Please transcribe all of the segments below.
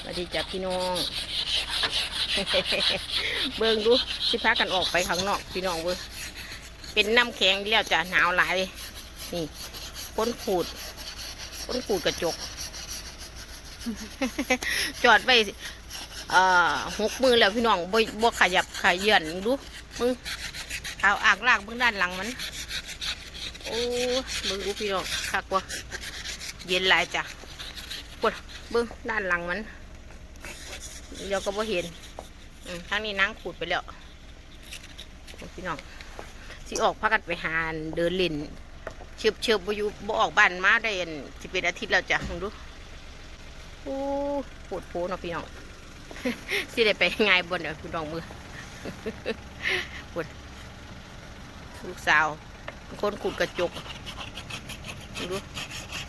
สวัสดีจ้ะพี่น้อง เบิ่งดูสิพากันออกไปข้างนอกพี่น้องเบิ่งเป็นน้ำแข็งแล้วจ้ะหนาวหลายนี่ก้นขูดก้นขูดกระจก จอดไว้หกมือแล้วพี่น้องบ่บ่ขยับขยื่นดูมึงเอาอากลากเบื้องด้านหลังมัน โอ้เบิ่งดูพี่น้องคักว่า เย็นหลายจ้ะปวดเบิ่งด้านหลังมันเดี๋ยวก็บ่เห็นอืมทางนี้นั่งขูดไปแล้วพี่น้องสิออกพากันไปหาเดินเล่นเชิบเชิบบ่อยู่บ่ออกบ้านมาได้อันสิเป็นอาทิตย์แล้วจ้ะมึงดูโอ้ปวดโผเนาะพี่น้องสิได้ไปง่ายบนเดี๋ยวพี่น้องมือปวดลูกสาว คนขุดกระจกดู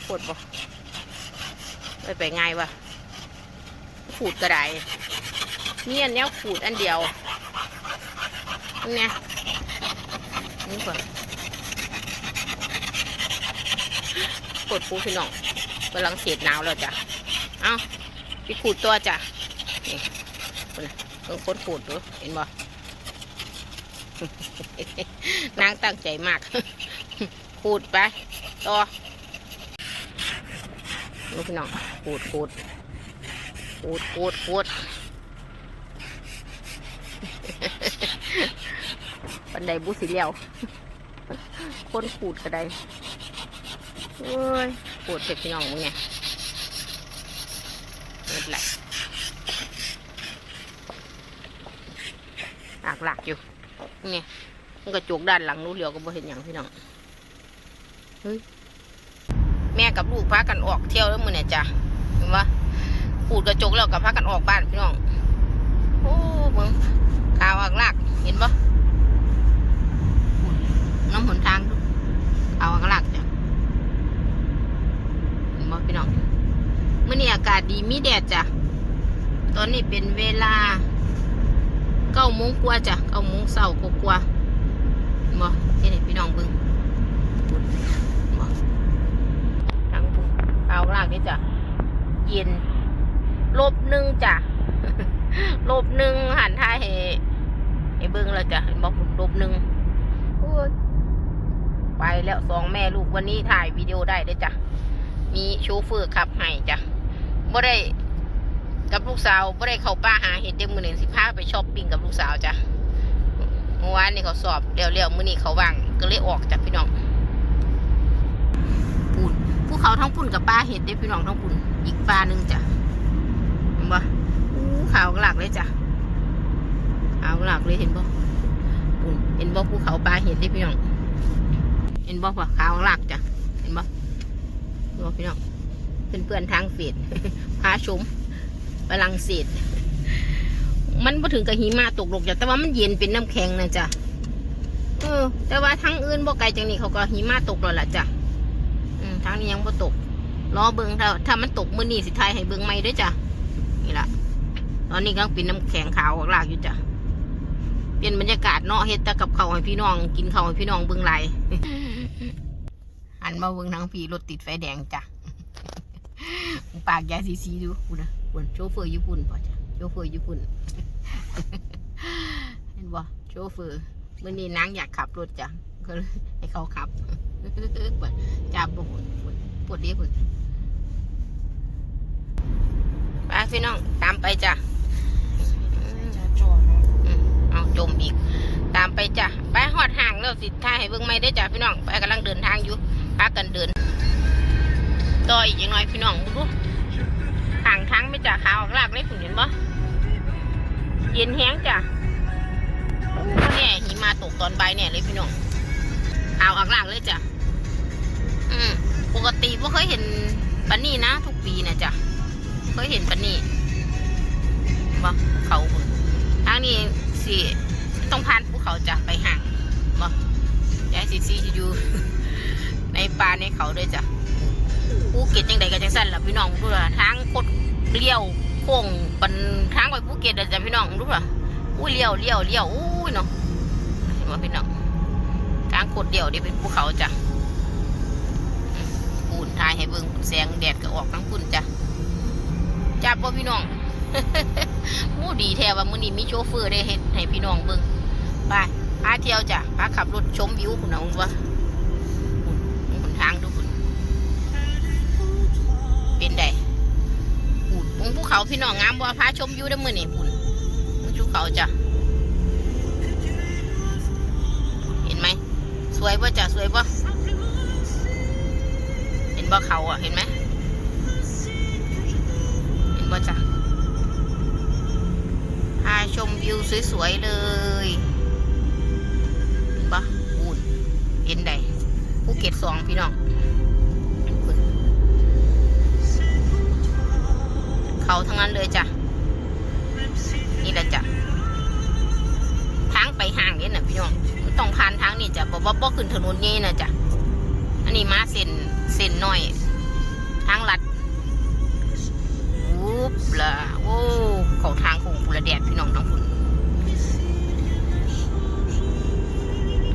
ปวดบ่ไปไปง่ายวะขูดกระไดนี่อันเนี้ยขูดอันเดียวนี่ไงนี่ก่อนปวดปูพี่น้องกำลังเสียดหนาวแล้วจ้ะ เอาพี่ขูดตัวจ้ะ นี่คนนะเพิ่งคนขูดดูเห็นบ่นางตั้งใจมาก ขูดไป ต่อ ลูกพี่น้องขูดขูดขูดขูดขูดปันไดบุสิเลียวคนขูดกระไดโอ้ยขูดเสร็จพี่น้องมึงไงไม่เป็นไรหลักหลักอยู่นี่มันกระจกด้านหลังนู้นเหลียวก็บ่เห็นอย่างพี่น้องเฮ้ย แม่กับลูกพากันออกเที่ยวแล้วมือเนี่ยจ้ะเห็นปะขูดกระจกแล้วกับพากันออกบ้านพี่น้องโอ้มึงขาวอักลากเห็นปะน้ำหนทางดูขาวอักลากจ้ะเห็นปะพี่น้องมื่อนี้อากาศดีมีแดดจ้ะตอนนี้เป็นเวลาเก้าโมงกว่าจ้ะเก้าโมงเช้ากกว่าๆบ่ที่นี่พี่น้องเบิ้ง งเอาลากนี่จ้ะเย็นลบหนึ่งจ้ะลบหนึ่งหันท้ายให้ให้เบิ่งแล้วจ้ะเห็นบอกลบหนึ่งไปแล้วสองแม่ลูกวันนี้ถ่ายวิดีโอได้เลยจ้ะมีโชเฟอร์ขับให้จ้ะบ่ได้กับลูกสาวบ่ได้เข้าป่าหาเห็ดเด็กมือหนึ่งสิพาไปช้อปปิ้งกับลูกสาวจ้ะเมื่อวานนี่เขาสอบเร็วๆมื้อนี้เขาว่างก็เลยออกจ้ะพี่น้อง ภูเขาทั้งปุ่นกับป่าเห็ดเด้พี่น้องทั้งปุ่น อีกป่าหนึ่งจ้ะเห็นบ่อู้ขาวหลักเลยจ้ะขาวหลักเลยเห็นบ่ปุ่นเห็นบ่ภูเขาป่าเห็ดเด้พี่น้อง เห็นบ่ว่าขาวหลักจ้ะ เห็นบ่ดูพี่น้องเพื่อนๆทางเฟดพาชมฝรั่งเศสมันบ่ถึงกับหิมะตกลงจ้ะแต่ว่ามันเย็นเป็นน้ำแข็งนะจ้ะเออแต่ว่าทางอื่นบ่ไกลจากนี้เขาก็หิมะตกแล้วล่ะจ้ะ ทางนี้ยังบ่ตกรอเบิงถ้าถ้ามันตกมือนี้สิทายให้เบิงใหม่ด้วยจ้ะนี่ละตอนนี้กำลังเป็นน้ำแข็งขาวออกลากอยู่จ้ะเปลี่ยนบรรยากาศเนาะเฮ็ดแต่กับเขาให้พี่น้อง กินเขาให้พี่น้องเบิงไหลหันมาเบิงทางพี่รถติดไฟแดงจ้ะปากยายซีซีดูคุณนะคุณโชเฟอร์ญี่ปุ่นป่ะจ้ะโชเฟอร์ญี่ปุ่นเห็นบ่โชเฟอร์มื่อนี้นางอยากขับรถจ้ะ ก็เลยให้เขาขับปวดจับปวดปวดดเดียวปวดไปพี่น้องตามไปจ้ะจะจอดนะอืมเอาจมอีก ตามไปจ้ะไปหอดห่างแล้วสิท่ายให้เบิ่งไม่ได้จ้ะพี่น้องไปกำลังเดินทางอยู่พากันเดินต่ออีกอย่างน้อยพี่น้องดูห่างทางไม่จ้ะขาวออกลากเลยคุณเห็นปะเย็นแห้งจ้ะโอ้เนี่ยหิมะตกตอนใบเนี่ยเลยพี่น้อง ขาวออกลากเลยจ้ะอืมปกติไม่เคยเห็นปันนี่นะ ทุกปีนะจ้ะเคยเห็นปันนี่บ่เขาทางนี้สิต้องผ่านภูเขาจ้ะไปห่างบ่ยายสิสิอยู่ในป่าในเขาด้วยจ้ะภูเก็ตยังไงก็จังสั้นล่ะพี่น้องรู้ล่ะทางโคดเลี้ยวโค้งเป็นทางไปภูเก็ตอะจ้ะพี่น้องรู้ล่ะอุ้ยเลี้ยวเลี้ยวเลี้ยวอุ้ยเนาะเห็นว่าพี่น้อง ดเดียวนี่เป็นภูเขาจ้ะปูนถ่ายให้เบิ่งแสงแดดก็ออกทั้งพุ่นจ้ะจับบ่พี่น้องมูดีแท้ว่ามื้อนี้มีโชเฟอร์ได้เฮ็ดให้พี่น้องเบิ่งไปพาเที่ยวจ้ะพาขับรถชมวิวพุ่นน่ะมึงว่าพุ่นทางดูพุ่นเป็นไดพุ่นภูเขาพี่น้องงามบ่พาชมวิวได้มื้อนี้พุ่นภูเขาจ้ะ วยบ่จ้ะสวยบ่เห็นบ่เขาอะเห็นไหมเห็นบ่จ้ะพาชมวิวสวยๆเลยเห็นปะอูนเห็นใดภูเก็ตสองพี่น้องเขาทั้งนั้นเลยจ้ะนี่แหละจ้ะทางไปห่างนี่นะพี่น้อง ต้องผ่านทางนี่จ้ะบอกว่าบ่ขึ้นถนนนี่นะจ้ะอันนี้มาเส้นเส้นหน้อย ทางลัดวุบละโอ้เขาทางคงปุระแดดพี่น้องทั้งคุณ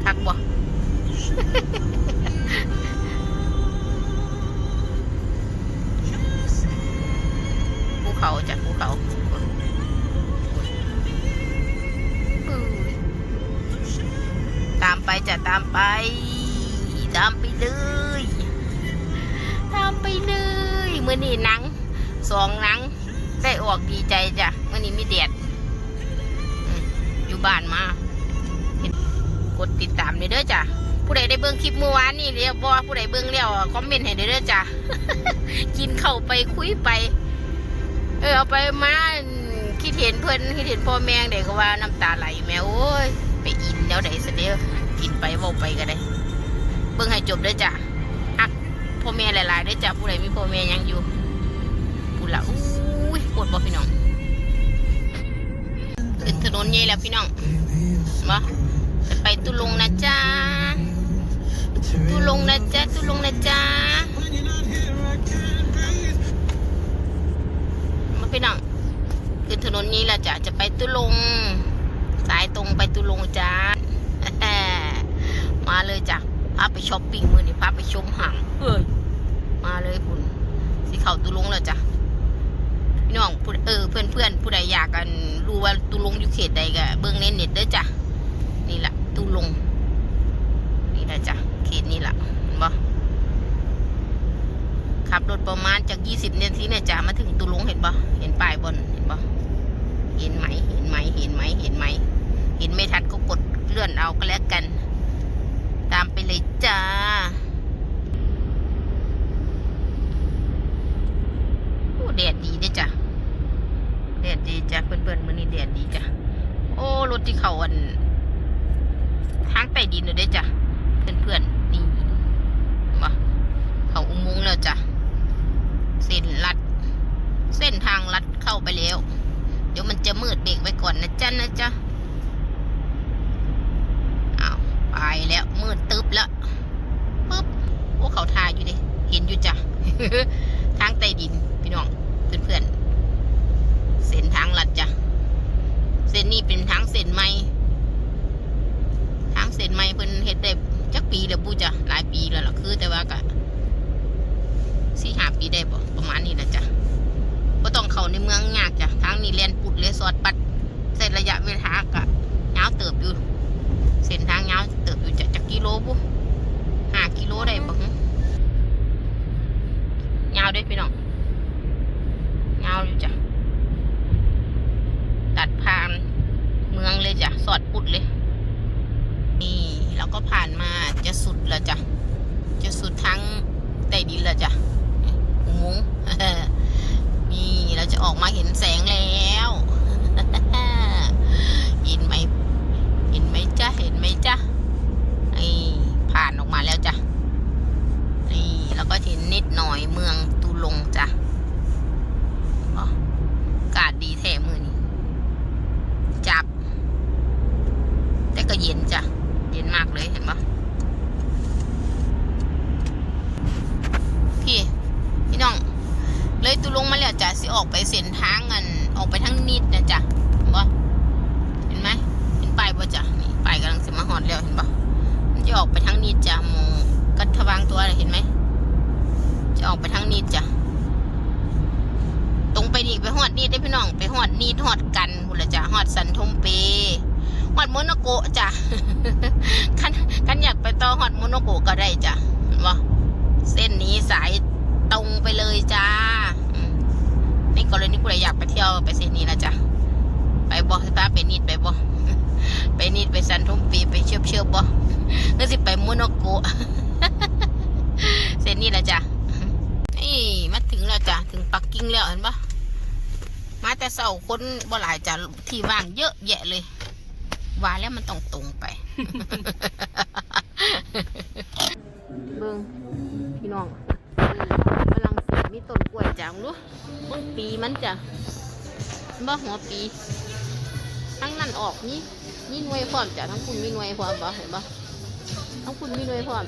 คักบ่ภูเขาจากภูเขา จะตามไป ตามไปเลย ตามไปเลยเมื่อนี่หนังสองหนัง ได้ออกดีใจจ้ะวันนี้มีแดดอยู่บ้านมากดติดตามเลยเด้อจ้ะผู้ใดได้เบิ่งคลิปเมื่อวานนี่เรียบอผู้ใดเบิ่งแล้วคอมเมนต์ให้เด้อจ้ะกินเข้าไปคุยไป เออเอาไปมาคิดเห็นเพิ่อนคิดเห็นพ่อแม่เด็กว่าน้ำตาไหลแม่โอ้ยไปอินแล้วไดเสียเดียว กินไปเว้าไปก็ได้ เบิ่งให้จบเด้จ้ะฮักพ่อแม่หลายๆเด้จ้ะผู้ใดมีพ่อแม่ยังอยู่พูดละอุ้ยปวดบ่พี่น้องขึ้นถนนใหญ่แล้วพี่น้องมาจะไปตุลงนะจ๊ะตุลงนะจ๊ะตุลงนะจ๊ะมาพี่น้องขึ้นถนนนี้แล้วจ้ะจะไปตุลง สายตรงไปตุลงจ้า มาเลยจ้ะพาไปช้อปปิ้งมือนี่พาไปชมห่างเฮ้ยมาเลยคุณสิเข้าตุลงแล้วจ้ะพี่น้องผู้เออเพื่อนเพื่อนๆผู้ใดอยากกันรู้ว่าตุลงอยู่เขตใดก็เบิ่งในเน็ตเด้อจ้ะนี่แหละตุลงนี่แหละจ้ะเขตนี่แหละเห็นบ่ขับรถประมาณจากยี่สิบนาทีเนี่ยจ้ะมาถึงตุลงเห็นบ่เห็นป้ายบนเห็นบ่เห็นไหมเห็นไหมเห็นไหมเห็นไหมเห็นไม่ทันก็กดเลื่อนเอาก็แล้วกัน ตามไปเลยจ้า โอ้แดดดีเด้อจ้ะแดดดีจ้ะเพื่อนๆมื้อนี้แดดดีจ้ะ โอ้รถที่เขาอัน ทางใต้ดินเลยเด้จ้ะ เพื่อนๆนี่มาเขาอุโมงค์แล้วจ้ะ เส้นลัด เส้นทางลัดเข้าไปแล้ว เดี๋ยวมันจะมืดเบรกไว้ก่อนนะจ๊ะนะจ๊ะอ้าว ไปแล้วมืดตึ๊บแล้วปึ๊บโอ้เขาทาอยู่ดิเห็นอยู่จ้ะทางใต้ดินพี่น้องเพื่อนๆเส้นทางลัดจ้ะเส้นนี้เป็นทางเส้นใหม่ทางเส้นใหม่เพิ่นเฮ็ดได้จักปีแล้วบูจ้ะหลายปีแล้วล่ะคือแต่ว่าก็สี่ห้าปีได้บ่ประมาณนี้แหละจ้ะก็ต้องเข้าในเมืองยากจ้ะทางนี้เลียนปุดเลยสอดปัดเส้นระยะเวลากะยาวเติบอยู่ กิโลบุห้ากิโลได้บ่ฮึยาวเด้วยพี่น้องเงาอยู่จ้ะตัดผ่านเมืองเลยจ้ะ สอดปุดเลย นี่เราก็ผ่านมาจะสุดแล้วจ้ะ จะสุดทั้งใต้ดินแล้วจ้ะอุโมงค์นี่เราจะออกมาเห็นแสงแล้วเห็นไหมเห็นไหมจ้ะเห็นไหมจ้ะ นี่ผ่านออกมาแล้วจ้ะ นี่ แล้วก็เห็นนิดหน่อยเมืองตูลงจ้ะอ๋ออากาศดีแท้มือนี่จับ แต่ก็เย็นจ้ะ เย็นมากเลยเห็นปะพี่ พี่น้อง เลยตุลงมาแล้วจ้ะสิออกไปเส้นทางกันออกไปทางนิดนะจ้ะเห็นปะเห็นไหมเห็นป้ายปะจ้ะนี่ป้ายกำลังสิมาหอดแล้วเห็นปะมันจะออกไปทางนิดจ้ะหมองกัดทวางตัวน่ะเห็นไหม จะ จะออกไปทางนี้จ้ะ ตรงไปนี่ไปฮอดนี่ได้พี่น้อง ไปฮอดนี่ฮอดกันหุ่นละจ้ะฮอดสันทมเปฮอดโมโนโกะจ้ะคันคันอยากไปต่อฮอดโมโนโกะก็ได้จ้ะเห็นบ่เส้นนี้สายตรงไปเลยจ้านี่กรณีผู้ใดอยากไปเที่ยวไปเส้นนี้ละจ้ะไปบ่สตาร์ไปนิดไปบ่ไปนิดไปสันทมเปไปเชื่อมเชื่อมบ่หรือสิไปโมโนโกะเส้นนี้ละจ้ะนี่มาถึงแล้วจ้ะถึงปักกิ่งแล้วเห็นปะ มาแต่เสาคนบ่หลายจะที่ว่างเยอะแยะเลยว่าแล้วมันต้องตรงไป เบิ่งพี่น้องกำลังเสียมีต้นกล้วยจ้ะมึงรู้เบิ่งปีมันจะบ่หัวปี ทั้งนั้นออกนี่นี่หน่วยพร้อมจ้ะทั้งคุณมีหน่วยพร้อมบ่เห็นบ่ทั้งคุณมีหน่วยพร้อม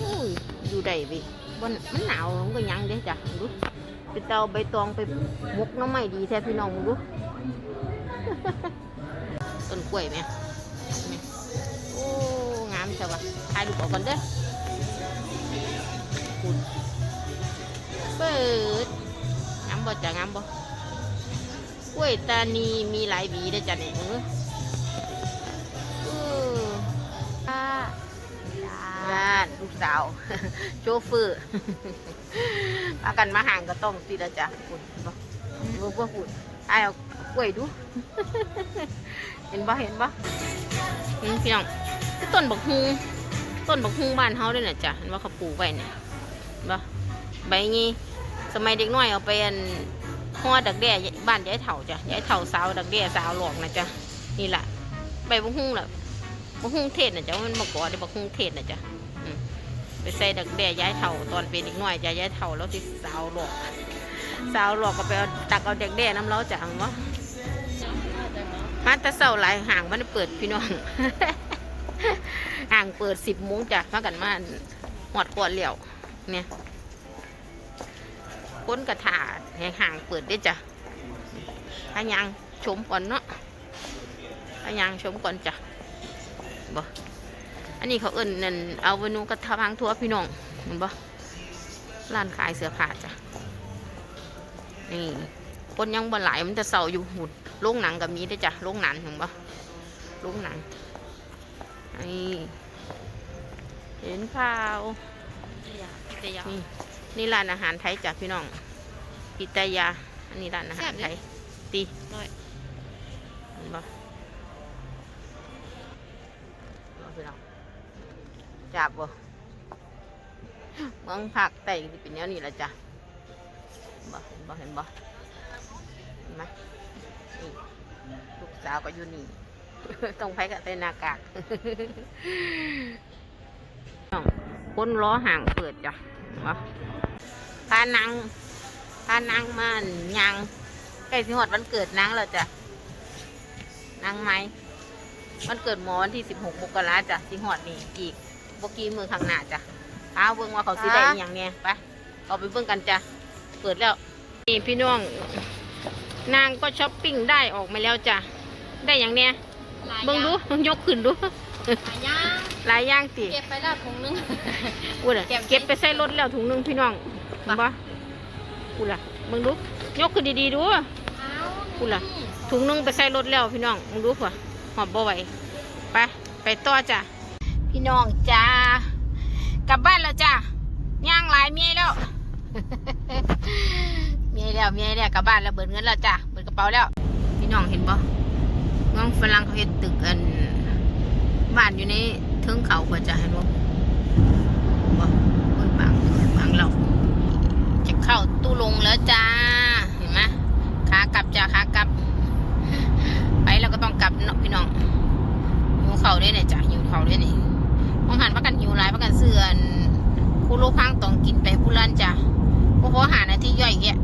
อุ้ยอยู่ได้เวิ บนมันหนาวมันก็ยังเด้จ้ะดูไปเตาใบตองไปมกน้ำไม้ดีแท้พี่น้องดูต้นกล้วยไหมโอ้งามจังวะถ่ายรูปออกก่อนเด้อคุณเปิดงามบ่จ้ะงามบ่กล้วยตานีมีหลายหวีเด้จ้ะเนี่ย โชเฟอร์มากันมาห่างก็ต้องตีละจ้ะคุณเห็นรู้ว่าคุณไอ้เอากล้วยดู เห็นบ่เห็นบ่นี่พี่น้องต้นบักฮุงต้นบักฮุงบ้านเฮาด้วยน่ะจ้ะเห็นว่าเขาปลูกไว้เนี่ยเห็นบ่ใบงี้สมัยเด็กน้อยเอาไปอันห่อดักแด้บ้านยายเฒ่าจ้ะยายเฒ่าสาวดักแด้สาวหลอกนะจ้ะนี่แหละใบบักฮุงแหละบักฮุงเทศนะจ๊ะมันมากอดบักฮุงเทศนะจ๊ะ ไปใส่ดักแด่ย้ายเถ่าตอนเป็นอีกหน่อยจะย้ายเถ่าแล้วที่สาวหลอกสาวหลอกก็ไปเอาตักเอาเด็กแด่น้ำเล้าจังวะมาต่เสาหลายห่างมันเปิดพี่น้องห่างเปิดสิบโมงจ้ะมากันมาหอดกวดเหลี่ยวเนี่ยก้นกระถาแห่างเปิดได้จ้ะพยังชมก่อนเนาะพยังชมก่อนจ้ะบ่ อันนี้เขาเอิ้นนั่นเอาเวนูกระทะพังทั่วพี่น้องเห็นบ่ร้านขายเสื้อผ้าจ้ะนี่คนยังบ่หลายมันจะเศร้าอยู่หุ่นโรงหนังกับมีได้อจ้ะโรงหนังเห็นบ่โรงหนังนี่เห็นข่าวพิทยานี่นี่ร้านอาหารไทยจ้ะพี่น้องปิตายาอันนี้ร้านอาหารไทยตีน้อยเห็นบ่เอาพี่น้อง จับบ่เมืองภาคใต้ก็สิเป็นแนวนี้ละจ้ะบ่เห็นบ่เห็นบ่เห็นไหมนี่ลูกสาวก็อยู่นี่ต้องไปกับใส่หน้ากากน้องคนล้อห่างเปิดจ้ะบ่พานางพานางมันยังใกล้สิหอดวันเกิดนางแล้วจ้ะนางไหม้มันเกิดหมอวันที่สิบหกมกราจ้ะสิหอดนี่อีก บกี้มือข้างหน้าจ้ะเอาเบิ่งว่าเขาสิได้อหย่างเนี้ยไปเอาไปเบิ่งกันจ้ะเปิดแล้วนี่พี่น้อง นางก็ช้อปปิ้งได้ออกมาแล้วจ้ะได้อย่างเนี้ยเบิ่งดูยกขึ้นดูหายางหลายอย่างติเก็บไปแล้วถุงนึงพูดอะเก็บเก็บไปใส่รถแล้วถุงหนึงพี่น้องเห็นปะพูดอะเบิ่งดูยกขึ้นดีๆดู เอาพูดล่ะ ถุงหนึงไปใส่รถแล้วพี่น้องมึงดูผัวหอบบ่ไหวไปไปต่อจ้ะ พี่น้องจ้ากลับบ้านแล้วจ้ะย่างหลายเมียแล้วเมียแล้วเมียแล้วกลับบ้านแล้วเบิดเงินแล้วจ้ะเบิดกระเป๋าแล้ว พี่น้องเห็นบ่เมืองฝรั่งเขาเฮ็ดตึกอันบ้านอยู่ในเทิงเขาก็จะเห็นบ่บ่เบิ่งบางบางเราจะเข้าตู้ลงแล้วจ้าเห็นไหมขากลับจ้ะขากลับ ไปแล้วก็ต้องกลับเนาะพี่น้องหิวเขาวด้วยเนี่ยจ้ะหิวเขาวด้วยนี่ มองหันประกันหิวหลายประกันเสื่อนผู้ลูกพังต้องกินไปผู้ลันจ้ะพวกเขอหาหนาที่ย่อยแกะ